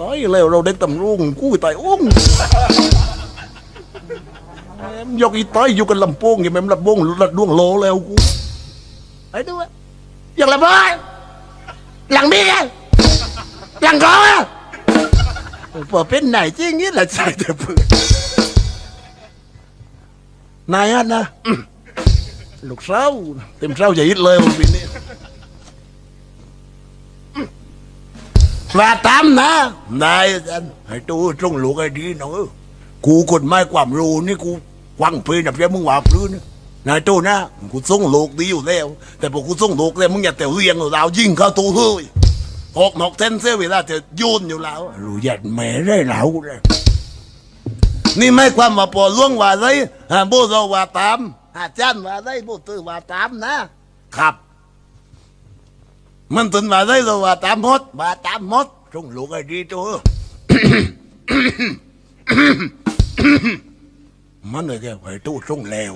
ตายแล้วเราเด็กตำรวจกูตายอุ้งแมยกอีตายอยู่กันลำโพงอย่าแม่มลำโพงลัดดวงโลแล้วกูไอ้ด้วยอย่างไรบ้างหลังมีไงหลังก้อพอเป็นไหนจริงงี้แหละใช่แต่เพื่อนนายอันนะลูกเศร้าเต็มเศร้าใหญ่ยิดเลยวันนี้ ว่าตามนะนายจันให้ตู้ตรงลูกไอ้ดีน้องเอ้ยกูกฎหมายความรู้นี่กูวังเพลนะเพียมึงว่าพลื้นนายตู้นะกูส่งลูกดีอยู่แล้ว แต่พอกูส่งลูกแล้วมึงอย่าแต่เรียงเรายิงเข้าตู้เฮ้ยอกนอกเส้นเสียเวลาจะโยนอยู่แล้วรู้ยัดแม่ได้แล้วเลยนี่ไม่ความว่าปอล่วงว่าไรฮะโบเราว่าตามอาจารย์ว่าไรโบตือว่าตามนะครับ มันตุนมาได้เลยว่าตามมดว่าตามมดจงลูกไอ้ดีตัว มันเลยแกไอ้ตู้จงแล้ว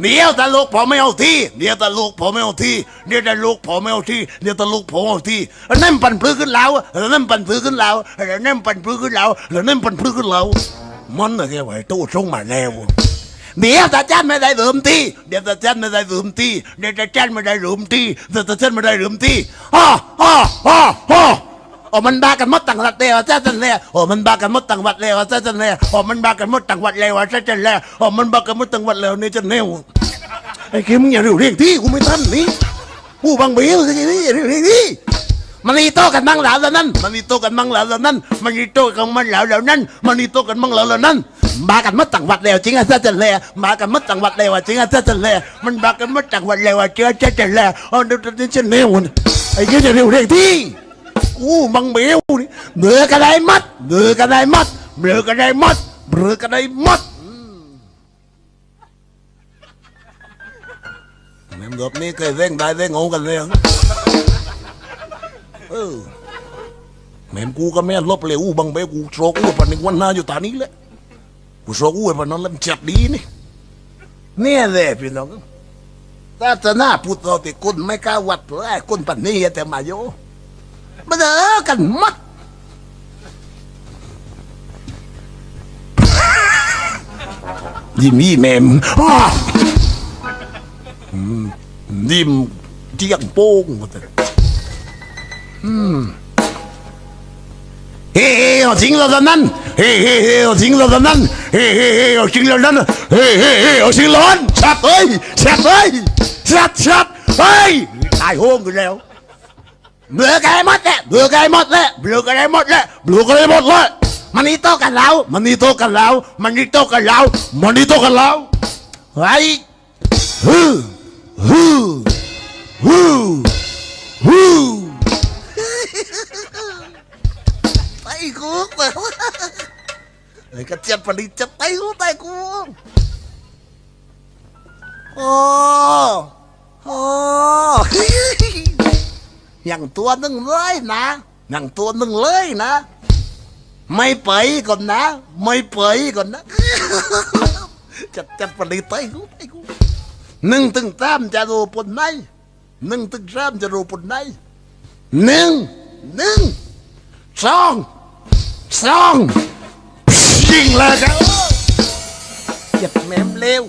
เดี๋ยวตาลูกพอไม่เอาที่เดี๋ยวตาลูกพอไม่เอาที่เดี๋ยวตาลูกพอไม่เอาที่เดี๋ยวตาลูกพอเอาที่แล้วนั่นปั่นพื้นขึ้นแล้วแล้วนั่นปั่นพื้นขึ้นแล้วแล้วนั่นปั่นพื้นขึ้นแล้วแล้วนั่นปั่นพื้นขึ้นแล้วมันเลยแกไอ้ตู้จงมาแล้ว เดี๋ยวตาจันไม่ได้ลืมที่เดี๋ยวตาจันไม่ได้ลืมที่เดี๋ยวตาจันไม่ได้ลืมที่เดี๋ยวตาจันไม่ได้ลืมที่อ้ออ้ออ้ออ้อโอ้มันบากันหมดต่างวัดแล้วจ้าจันแล้วโอ้มันบากันหมดต่างวัดแล้วจ้าจันแล้วโอ้มันบากันหมดต่างวัดแล้วจ้าจันแล้วโอ้มันบากันหมดต่างวัดแล้วนี่จันแล้วไอ้เกมมึงอย่าเรียกเรียกที่กูไม่ทันนี่กูบังเบี้ยวสินี่เรียกเรียกที่มันนี่โตกันมั่งแล้วแล้วนั่นมันนี่โตกันมั่งแล้วแล้วนั่นมันนี่โตกันมั่งแล้วแล้วนั่นมันนี่โตกันมั่งแล้วแล้วนั่น มากันมาต่างวัดแล้วจริงอะเจ้าจันแล้วมากันมาต่างวัดแล้วจริงอะเจ้าจันแล้วมันมากันมาต่างวัดแล้วเจ้าเจ้าจันแล้วอ๋อเดี๋ยวเดี๋ยวฉันเร็วไอ้เจ้าจะเร็วเร่งที่กูบังเบียวนี่เบือกันได้มัดเบือกันได้มัดเบือกันได้มัดเบือกันได้มัดแม่งแบบนี้เคยเร่งได้เร่งงกันเลยเออแม่กูก็แม่ลบเลยอู้บังเบกูโชกอู้ปันหนึ่งวันหน้าอยู่ตานี้แหละ กูโชกอู้ปันนั้นแล้วมันจัดดีนี่เนี่ยแหละพี่น้องถ้าจะน้าพูดเราติกุนไม่กล้าวัดเลยกุนปันนี้แต่มาโยมาเด้อกันมัดยิ้มยี่แม่มยิ้มเจียงโป้งหมดเลยอืม เฮ้เฮ้เอาจริงแล้วนั่นเฮ้เฮ้เฮ้เอาจริงแล้วนั่นเฮ้เฮ้เฮ้เอาจริงแล้วนั่นเฮ้เฮ้เฮ้เอาจริงแล้วชัดเอ้ยชัดเอ้ยชัดชัดเฮ้ยตายโหงกันแล้วเบื่อกันหมดแล้วเบื่อกันหมดแล้วเบื่อกันหมดแล้วเบื่อกันหมดแล้วมันนี่โตกันแล้วมันนี่โตกันแล้วมันนี่โตกันแล้วมันนี่โตกันแล้วเฮ้ยฮู้ฮู้ฮู้ ไอ้กระเจี๊ยบผลิตจะไต้กูไต้กูโอ้โอ้อย่างตัวหนึ่งเลยนะอย่างตัวหนึ่งเลยนะ ไม่ไปก่อนนะ ไม่ไปก่อนนะจัดจัดผลิตไต้กูไต้กูหนึ่งถึงสามจะรู้ปนไหนหนึ่งถึงสามจะรู้ปนไหนหนึ่งหนึ่งสอง สองยิงเลยครับเหยียบแหมมเร็ว